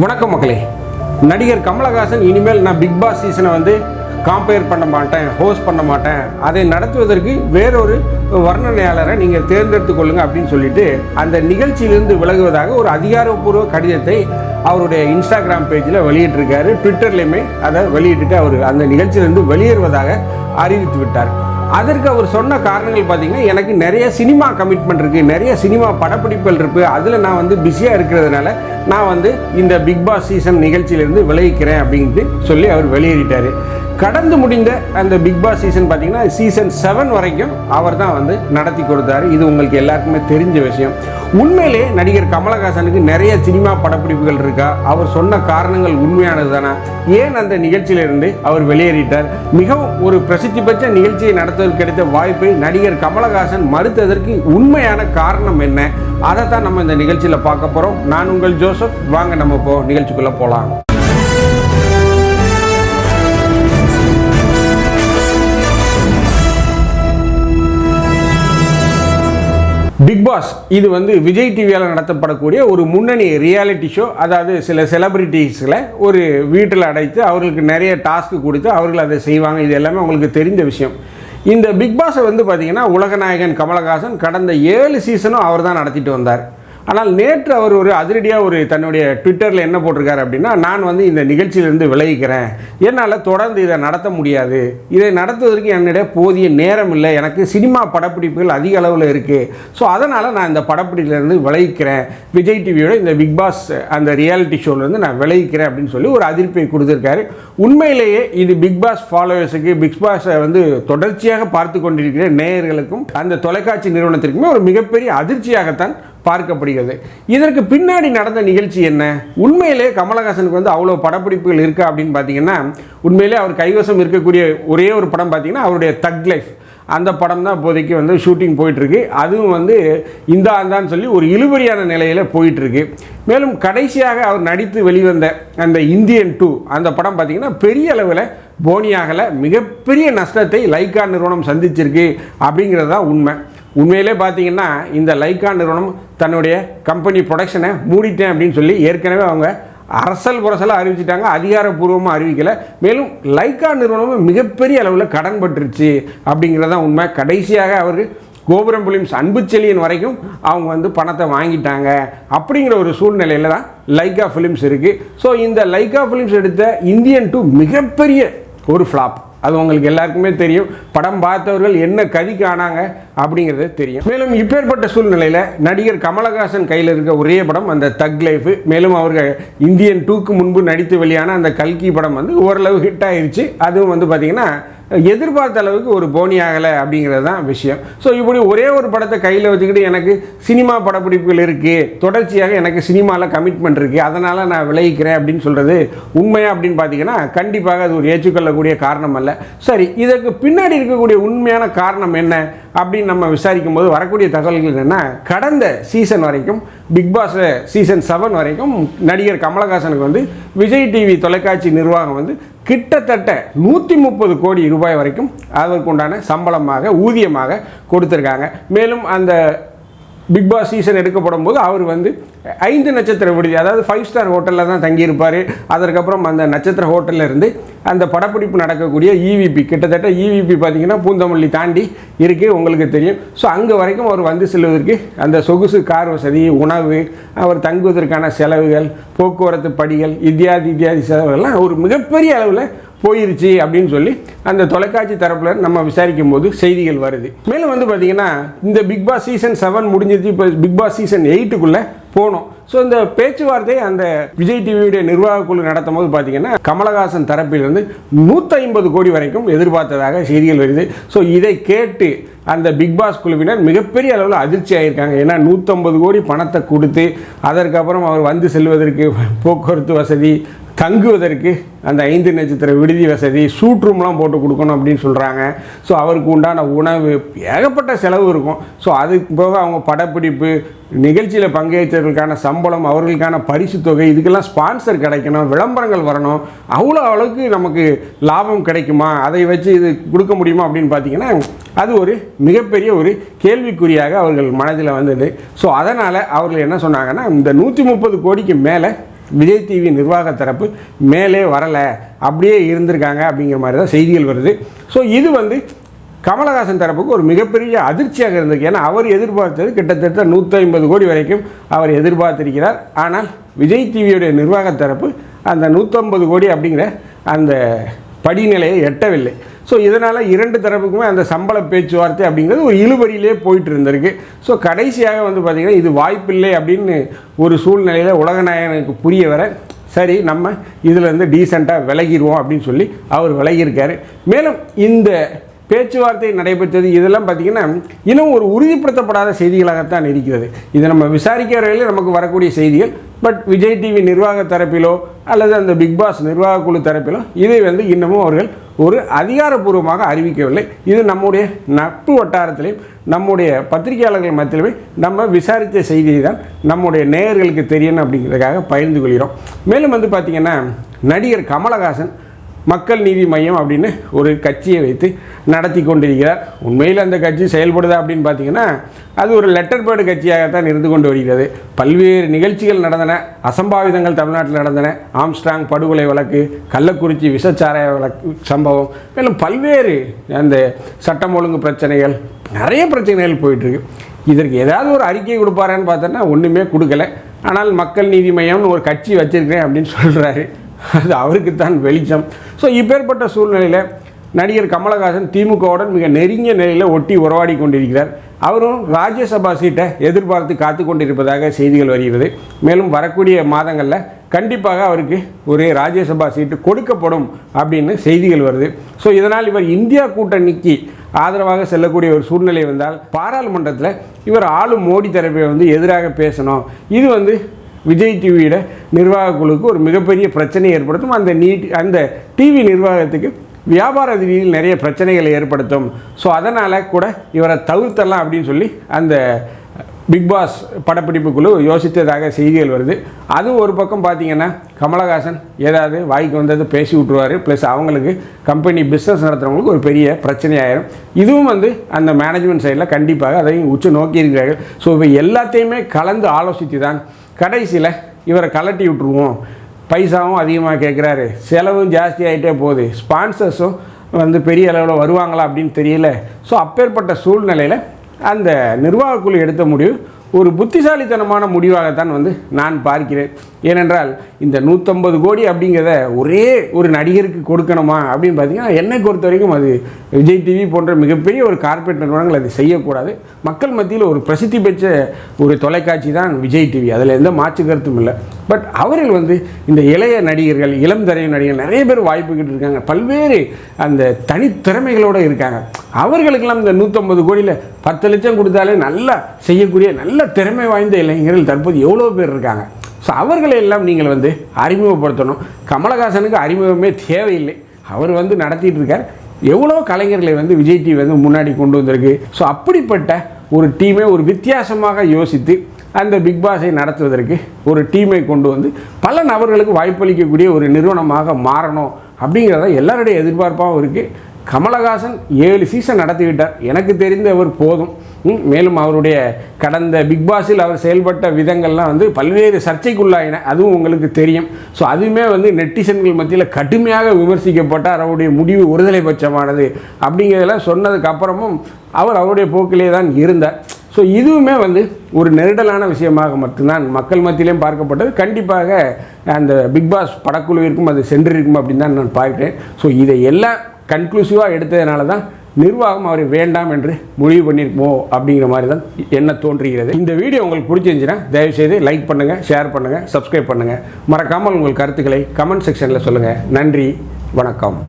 வணக்கம் மக்களே. நடிகர் கமலஹாசன் இனிமேல் நான் பிக் பாஸ் சீசனை வந்து காம்பேர் பண்ண மாட்டேன் ஹோஸ்ட் பண்ண மாட்டேன். அதை நடத்துவதற்கு வேறொரு வர்ணனையாளரை நீங்கள் தேர்ந்தெடுத்து கொள்ளுங்க அப்படின்னு சொல்லிட்டு அந்த நிகழ்ச்சியிலிருந்து விலகுவதாக ஒரு அதிகாரப்பூர்வ கடிதத்தை அவருடைய இன்ஸ்டாகிராம் பேஜில் வெளியிட்டிருக்காரு. ட்விட்டர்லையுமே அதை வெளியிட்டுட்டு அவர் அந்த நிகழ்ச்சியிலிருந்து வெளியேறுவதாக அறிவித்து விட்டார். அதற்கு அவர் சொன்ன காரணங்கள் பார்த்தீங்கன்னா எனக்கு நிறைய சினிமா கமிட்மெண்ட் இருக்குது நிறைய சினிமா படப்பிடிப்புகள் இருக்குது அதில் நான் வந்து பிஸியாக இருக்கிறதுனால நான் வந்து இந்த பிக் பாஸ் சீசன் நிகழ்ச்சியிலேருந்து விளைவிக்கிறேன் அப்படின்ட்டு சொல்லி அவர் வெளியேறிட்டார். கடந்து முடிந்த அந்த பிக் பாஸ் சீசன் பார்த்தீங்கன்னா சீசன் செவன் வரைக்கும் அவர் தான் வந்து நடத்தி கொடுத்தாரு. இது உங்களுக்கு எல்லாருக்குமே தெரிஞ்ச விஷயம். உண்மையிலே நடிகர் கமலஹாசனுக்கு நிறைய சினிமா படப்பிடிப்புகள் இருக்கா? அவர் சொன்ன காரணங்கள் உண்மையானது தானா ஏன் அந்த நிகழ்ச்சியிலிருந்து அவர் வெளியேறிட்டார்? மிகவும் ஒரு பிரசித்தி பெற்ற நிகழ்ச்சியை நடத்துவதற்கு கிடைத்த வாய்ப்பை நடிகர் கமலஹாசன் மறுத்ததற்கு உண்மையான காரணம் என்ன? அதை தான் நம்ம இந்த நிகழ்ச்சியில் பார்க்க போகிறோம் நான் உங்கள் ஜோ ஜோசப் வாங்க நம்ம இப்போ நிகழ்ச்சிக்குள்ளே போகலாம் பிக் பாஸ் இது வந்து விஜய் டிவியால் நடத்தப்படக்கூடிய ஒரு முன்னணி ரியாலிட்டி ஷோ அதாவது சில செலிபிரிட்டிஸ்களை ஒரு வீட்டில் அடைத்து அவர்களுக்கு நிறைய டாஸ்க் கொடுத்து அவர்கள் அதை செய்வாங்க. இது எல்லாமே உங்களுக்கு தெரிந்த விஷயம். இந்த பிக் பாஸை வந்து பார்த்தீங்கன்னா உலகநாயகன் கமலஹாசன் கடந்த ஏழு சீசனும் அவர் தான் நடத்திட்டு வந்தார். ஆனால் நேற்று அவர் ஒரு அதிரடியாக ஒரு தன்னுடைய ட்விட்டரில் என்ன போட்டிருக்காரு அப்படின்னா நான் வந்து இந்த நிகழ்ச்சியிலிருந்து விலகிக்கிறேன். என்னால் தொடர்ந்து இதை நடத்த முடியாது. இதை நடத்துவதற்கு என்னிட போதிய நேரம் இல்லை. எனக்கு சினிமா படப்பிடிப்புகள் அதிக அளவில் இருக்குது ஸோ அதனால் நான் இந்த படப்பிடிப்பிலேருந்து விலகிக்கிறேன். விஜய் டிவியோட இந்த பிக் பாஸ் அந்த ரியாலிட்டி ஷோலேருந்து நான் விலகிக்கிறேன் அப்படின்னு சொல்லி ஒரு அதிர்ப்பை கொடுத்துருக்காரு. உண்மையிலேயே இது பிக் பாஸ் ஃபாலோவர்ஸுக்கு பிக் பாஸை வந்து தொடர்ச்சியாக பார்த்து கொண்டிருக்கிற நேயர்களுக்கும் அந்த தொலைக்காட்சி நிறுவனத்திற்குமே ஒரு மிகப்பெரிய அதிர்ச்சியாகத்தான் பார்க்கப்படுகிறது. இதற்கு பின்னாடி நடந்த நிகழ்ச்சி என்ன? உண்மையிலே கமலஹாசனுக்கு வந்து அவ்வளோ படப்பிடிப்புகள் இருக்கா அப்படின்னு பார்த்தீங்கன்னா உண்மையிலே அவர் கைவசம் இருக்கக்கூடிய ஒரே ஒரு படம் பார்த்தீங்கன்னா அவருடைய தக் லைஃப் அந்த படம் தான் இப்போதைக்கு வந்து ஷூட்டிங் போயிட்டுருக்கு. அதுவும் வந்து இந்த அந்தான்னு சொல்லி ஒரு இழுபறியான நிலையில் போயிட்டுருக்கு. மேலும் கடைசியாக அவர் நடித்து வெளிவந்த அந்த இந்தியன் டூ அந்த படம் பார்த்திங்கன்னா பெரிய அளவில் போனியாகலை மிகப்பெரிய நஷ்டத்தை லைக்கா நிறுவனம் சந்திச்சிருக்கு அப்படிங்கிறது தான் உண்மை. உண்மையிலே பார்த்தீங்கன்னா இந்த லைக்கா நிறுவனம் தன்னுடைய கம்பெனி ப்ரொடக்ஷனை மூடிட்டேன் அப்படின்னு சொல்லி ஏற்கனவே அவங்க அரசல் புரசலாக அறிவிச்சிட்டாங்க. அதிகாரப்பூர்வமாக அறிவிக்கலை. மேலும் லைக்கா நிறுவனமும் மிகப்பெரிய அளவில் கடன் பட்டுருச்சு அப்படிங்கிறது தான் உண்மை. கடைசியாக அவர் கோபுரம் பிலிம்ஸ் அன்புச்செழியன் வரைக்கும் அவங்க வந்து பணத்தை வாங்கிட்டாங்க அப்படிங்கிற ஒரு சூழ்நிலையில் தான் லைக்கா ஃபிலிம்ஸ் இருக்குது ஸோ இந்த லைக்கா ஃபிலிம்ஸ் எடுத்த இந்தியன் டூ மிகப்பெரிய ஒரு ஃப்ளாப் அது உங்களுக்கு எல்லாருக்குமே தெரியும். படம் பார்த்தவர்கள் என்ன கதி காணாங்க அப்படிங்கிறது தெரியும். மேலும் இப்பேற்பட்ட சூழ்நிலையில் நடிகர் கமலஹாசன் கையில் இருக்க ஒரே படம் அந்த தக் லைஃப் மேலும் அவர்கள் இந்தியன் டூக்கு முன்பு நடித்து வெளியான அந்த கல்கி படம் வந்து ஓரளவு ஹிட் ஆயிடுச்சு அதுவும் வந்து பார்த்திங்கன்னா எதிர்பார்த்த அளவுக்கு ஒரு போனி ஆகலை அப்படிங்கிறது தான் விஷயம். ஸோ இப்படி ஒரே ஒரு படத்தை கையில் வச்சுக்கிட்டு எனக்கு சினிமா படப்பிடிப்புகள் இருக்குது தொடர்ச்சியாக எனக்கு சினிமாவில் கமிட்மெண்ட் இருக்குது அதனால் நான் விளைவிக்கிறேன் அப்படின்னு சொல்கிறது உண்மையாக அப்படின்னு பார்த்தீங்கன்னா கண்டிப்பாக அது ஒரு ஏற்றுக்கொள்ளக்கூடிய காரணம் அல்ல. சரி இதற்கு பின்னாடி இருக்கக்கூடிய உண்மையான காரணம் என்ன? அப்படின்னு நம்ம விசாரிக்கும் போது வரக்கூடிய தகவல்கள் என்னென்னா கடந்த சீசன் வரைக்கும் பிக் பாஸ் சீசன் செவன் வரைக்கும் நடிகர் கமலஹாசனுக்கு வந்து விஜய் டிவி தொலைக்காட்சி நிர்வாகம் வந்து கிட்டத்தட்ட நூற்றி முப்பது கோடி ரூபாய் வரைக்கும் அதற்குண்டான சம்பளமாக ஊதியமாக கொடுத்துருக்காங்க. மேலும் அந்த பிக் பாஸ் சீசன் எடுக்கப்படும் போது அவர் வந்து ஐந்து நட்சத்திர விடுதி அதாவது ஃபைவ் ஸ்டார் ஹோட்டலில் தான் தங்கியிருப்பார். அதற்கப்புறம் அந்த நட்சத்திர ஹோட்டலில் இருந்து அந்த படப்பிடிப்பு நடக்கக்கூடிய இவிபி கிட்டத்தட்ட இவிபி பார்த்தீங்கன்னா பூந்தமல்லி தாண்டி இருக்குது உங்களுக்கு தெரியும். ஸோ அங்கே வரைக்கும் அவர் வந்து செல்வதற்கு அந்த சொகுசு கார் வசதி உணவு அவர் தங்குவதற்கான செலவுகள் போக்குவரத்து படிகள் இத்தியாதி இத்தியாதி செலவுகள்லாம் ஒரு மிகப்பெரிய அளவில் போயிருச்சு அப்படின்னு சொல்லி அந்த தொலைக்காட்சி தரப்பில் நம்ம விசாரிக்கும் போது செய்திகள் வருது. மேலும் வந்து பார்த்தீங்கன்னா இந்த பிக் பாஸ் சீசன் செவன் முடிஞ்சிருச்சு இப்போ பிக் பாஸ் சீசன் எயிட்டுக்குள்ளே போனோம். ஸோ இந்த பேச்சுவார்த்தை அந்த விஜய் டிவியுடைய நிர்வாக குழு நடத்தும் போது பார்த்தீங்கன்னா கமலஹாசன் தரப்பிலிருந்து நூற்றி ஐம்பது கோடி வரைக்கும் எதிர்பார்த்ததாக செய்திகள் வருது. ஸோ இதை கேட்டு அந்த பிக் பாஸ் குழுவினர் மிகப்பெரிய அளவில் அதிர்ச்சி ஆகியிருக்காங்க ஏன்னா நூற்றம்பது கோடி பணத்தை கொடுத்து அதற்கப்புறம் அவர் வந்து செல்வதற்கு போக்குவரத்து வசதி தங்குவதற்கு அந்த ஐந்து நட்சத்திர விடுதி வசதி சூட் ரூம்லாம் போட்டு கொடுக்கணும் அப்படின்னு சொல்கிறாங்க ஸோ அவருக்கு உண்டான உணவு ஏகப்பட்ட செலவு இருக்கும். ஸோ அதுக்கு போக அவங்க படப்பிடிப்பு நிகழ்ச்சியில் பங்கேற்றவர்களுக்கான சம்பளம் அவர்களுக்கான பரிசு தொகை இதுக்கெல்லாம் ஸ்பான்சர் கிடைக்கணும் விளம்பரங்கள் வரணும். அவ்வளோ அளவுக்கு நமக்கு லாபம் கிடைக்குமா? அதை வச்சு இது கொடுக்க முடியுமா அப்படின்னு பார்த்தீங்கன்னா அது ஒரு மிகப்பெரிய ஒரு கேள்விக்குறியாக அவர்கள் மனதில் வந்தது. ஸோ அதனால் அவர்கள் என்ன சொன்னாங்கன்னா இந்த நூற்றி முப்பது கோடிக்கு மேலே விஜய் டிவி நிர்வாக தரப்பு மேலே வரலை அப்படியே இருந்திருக்காங்க அப்படிங்கிற மாதிரி தான் செய்திகள் வருது. ஸோ இது வந்து கமலஹாசன் தரப்புக்கு ஒரு மிகப்பெரிய அதிர்ச்சியாக இருந்திருக்கு. ஏன்னா அவர் எதிர்பார்த்தது கிட்டத்தட்ட நூற்றி ஐம்பது கோடி வரைக்கும் அவர் எதிர்பார்த்திருக்கிறார். ஆனால் விஜய் டிவியுடைய நிர்வாக தரப்பு அந்த நூற்றம்பது கோடி அப்படிங்கிற அந்த படிநிலையை எட்டவில்லை. ஸோ இதனால் இரண்டு தரப்புக்குமே அந்த சம்பள பேச்சுவார்த்தை அப்படிங்கிறது ஒரு இழுபறியிலே போயிட்டு இருந்திருக்கு ஸோ கடைசியாக வந்து பார்த்திங்கன்னா இது வாய்ப்பில்லை அப்படின்னு ஒரு சூழ்நிலையில் உலகநாயகனுக்கு புரிய வர சரி நம்ம இதிலேருந்து டீசெண்டாக விலகிடுவோம் அப்படின்னு சொல்லி அவர் விலகியிருக்காரு. மேலும் இந்த பேச்சுவார்த்தை நடைபெற்றது இதெல்லாம் பார்த்திங்கன்னா இன்னும் ஒரு உறுதிப்படுத்தப்படாத செய்திகளாகத்தான் இருக்கிறது. இதை நம்ம விசாரிக்கிற நமக்கு வரக்கூடிய செய்திகள் பட் விஜய் டிவி நிர்வாக தரப்பிலோ அல்லது அந்த பிக் பாஸ் நிர்வாக குழு தரப்பிலோ இதை வந்து இன்னமும் அவர்கள் ஒரு அதிகாரப்பூர்வமாக அறிவிக்கவில்லை. இது நம்முடைய நட்பு வட்டாரத்திலையும் நம்முடைய பத்திரிகையாளர்கள் மத்தியிலுமே நம்ம விசாரித்த செய்தியை தான் நம்முடைய நேயர்களுக்கு தெரியணும் அப்படிங்கிறதுக்காக பகிர்ந்து கொள்கிறோம். மேலும் வந்து பார்த்திங்கன்னா நடிகர் கமலஹாசன் மக்கள் நீதி மையம் அப்படின்னு ஒரு கட்சியை வைத்து நடத்தி கொண்டிருக்கிறார். உண்மையில் அந்த கட்சி செயல்படுதா அப்படின்னு பார்த்தீங்கன்னா அது ஒரு லெட்டர் பேர்டு கட்சியாகத்தான் இருந்து கொண்டு வருகிறது. பல்வேறு நிகழ்ச்சிகள் நடந்தன. அசம்பாவிதங்கள் தமிழ்நாட்டில் நடந்தன. ஆம்ஸ்ட்ராங் படுகொலை வழக்கு கள்ளக்குறிச்சி விஷச்சாராய வழக்கு சம்பவம் மேலும் பல்வேறு அந்த சட்டம் ஒழுங்கு பிரச்சனைகள் நிறைய பிரச்சனைகள் போயிட்டுருக்கு. இதற்கு ஏதாவது ஒரு அறிக்கை கொடுப்பாரான்னு பார்த்தோன்னா ஒன்றுமே கொடுக்கல. ஆனால் மக்கள் நீதி மையம்னு ஒரு கட்சி வச்சுருக்கிறேன் அப்படின்னு சொல்கிறாரு அது அவருக்கு தான் வெளிச்சம். ஸோ இப்பேற்பட்ட சூழ்நிலையில் நடிகர் கமலஹாசன் திமுகவுடன் மிக நெருங்கிய நிலையில் ஒட்டி உறவாடி கொண்டிருக்கிறார். அவரும் ராஜ்யசபா சீட்டை எதிர்பார்த்து காத்து கொண்டிருப்பதாக செய்திகள் வருகிறது. மேலும் வரக்கூடிய மாதங்களில் கண்டிப்பாக அவருக்கு ஒரு ராஜ்யசபா சீட்டு கொடுக்கப்படும் அப்படின்னு செய்திகள் வருது. ஸோ இதனால் இவர் இந்தியா கூட்டணிக்கு ஆதரவாக செல்லக்கூடிய ஒரு சூழ்நிலை வந்தால் பாராளுமன்றத்தில் இவர் ஆளும் மோடி தரப்பை வந்து எதிராக பேசணும். இது வந்து விஜய் டிவியோட நிர்வாக குழுவுக்கு ஒரு மிகப்பெரிய பிரச்சனையை ஏற்படுத்தும். அந்த நீட் அந்த டிவி நிர்வாகத்துக்கு வியாபார ரீதியில் நிறைய பிரச்சனைகளை ஏற்படுத்தும். ஸோ அதனால் கூட இவரை தவிர்த்தலாம் அப்படின்னு சொல்லி அந்த பிக் பாஸ் படப்பிடிப்பு குழு யோசித்ததாக செய்திகள் வருது. அதுவும் ஒரு பக்கம் பார்த்தீங்கன்னா கமலஹாசன் ஏதாவது வாய்க்கு வந்தது பேசி விட்ருவார் ப்ளஸ் அவங்களுக்கு கம்பெனி பிஸ்னஸ் நடத்துகிறவங்களுக்கு ஒரு பெரிய பிரச்சனையாயிரும். இதுவும் வந்து அந்த மேனேஜ்மெண்ட் சைடில் கண்டிப்பாக அதையும் உச்சு நோக்கி இருக்கிறார்கள் ஸோ இவை எல்லாத்தையுமே கலந்து ஆலோசித்து தான் கடைசியில் இவரை கலட்டி விட்டுருவோம். பைசாவும் அதிகமாக கேட்குறாரு செலவும் ஜாஸ்தி ஆகிட்டே போகுது. ஸ்பான்சர்ஸும் வந்து பெரிய அளவில் வருவாங்களா அப்படின்னு தெரியல. ஸோ அப்பேற்பட்ட சூழ்நிலையில் அந்த நிர்வாகக்குழு எடுத்த முடிவு ஒரு புத்திசாலித்தனமான முடிவாகத்தான் வந்து நான் பார்க்கிறேன். ஏனென்றால் இந்த நூற்றம்பது கோடி அப்படிங்கிறத ஒரே ஒரு நடிகருக்கு கொடுக்கணுமா அப்படின்னு பார்த்தீங்கன்னா என்னை பொறுத்த வரைக்கும் அது விஜய் டிவி போன்ற மிகப்பெரிய ஒரு கார்பரேட் நிறுவனங்கள் அது செய்யக்கூடாது. மக்கள் மத்தியில் ஒரு பிரசித்தி பெற்ற ஒரு தொலைக்காட்சி தான் விஜய் டிவி. அதில் எந்த மாற்று கருத்தும் இல்லை. பட் அவர்கள் வந்து இந்த இளைய நடிகர்கள் இளம் தரைய நடிகர்கள் நிறைய பேர் வாய்ப்புக்கிட்டு இருக்காங்க பல்வேறு அந்த தனித்திறமைகளோடு இருக்காங்க. அவர்களுக்கெல்லாம் இந்த நூற்றம்பது கோடியில் பத்து லட்சம் கொடுத்தாலே நல்லா செய்யக்கூடிய நல்ல திறமை வாய்ந்த இளைஞர்கள் தற்போது எவ்வளோ பேர் இருக்காங்க? ஸோ அவர்களை எல்லாம் நீங்கள் வந்து அறிமுகப்படுத்தணும். கமலஹாசனுக்கு அறிமுகமே தேவையில்லை. அவர் வந்து நடத்திட்டு இருக்கார். எவ்வளோ கலைஞர்களை வந்து விஜய் டிவி வந்து முன்னாடி கொண்டு வந்திருக்கு. ஸோ அப்படிப்பட்ட ஒரு டீமை ஒரு வித்தியாசமாக யோசித்து அந்த பிக் பாஸை நடத்துவதற்கு ஒரு டீமை கொண்டு வந்து பல நபர்களுக்கு வாய்ப்பளிக்கக்கூடிய ஒரு நிறுவனமாக மாறணும் அப்படிங்கிறத எல்லாருடைய எதிர்பார்ப்பாகவும் இருக்குது கமலஹாசன் ஏழு சீசன் நடத்திவிட்டார். எனக்கு தெரிந்த அவர் போதும். மேலும் அவருடைய கடந்த பிக் பாஸில் அவர் செயல்பட்ட விதங்கள்லாம் வந்து பல்வேறு சர்ச்சைக்குள்ளாயின. அதுவும் உங்களுக்கு தெரியும். ஸோ அதுவுமே வந்து நெட்டிசன்கள் மத்தியில் கடுமையாக விமர்சிக்கப்பட்டார். அவருடைய முடிவு ஒருதலை பட்சமானது அப்படிங்கிறதெல்லாம் சொன்னதுக்கு அப்புறமும் அவர் அவருடைய போக்கிலே தான் இருந்தார். ஸோ இதுவுமே வந்து ஒரு நெருடலான விஷயமாக மட்டும்தான் மக்கள் மத்தியிலையும் பார்க்கப்பட்டது. கண்டிப்பாக அந்த பிக் பாஸ் படக்குழுவிற்கும் அது சென்றிருக்கும் அப்படின்னு தான் நான் பார்க்கிறேன். ஸோ இதை எல்லாம் கன்க்ளூசிவாக எடுத்ததுனால தான் நிர்வாகம் அவரை வேண்டாம் என்று முடிவு பண்ணியிருக்குமோ அப்படிங்கிற மாதிரி தான் என்ன தோன்றுகிறது. இந்த வீடியோ உங்களுக்கு பிடிச்சிருந்துச்சுன்னா தயவுசெய்து லைக் பண்ணுங்கள் ஷேர் பண்ணுங்கள் சப்ஸ்கிரைப் பண்ணுங்கள் மறக்காமல் உங்கள் கருத்துக்களை கமெண்ட் செக்ஷனில் சொல்லுங்கள் நன்றி வணக்கம்.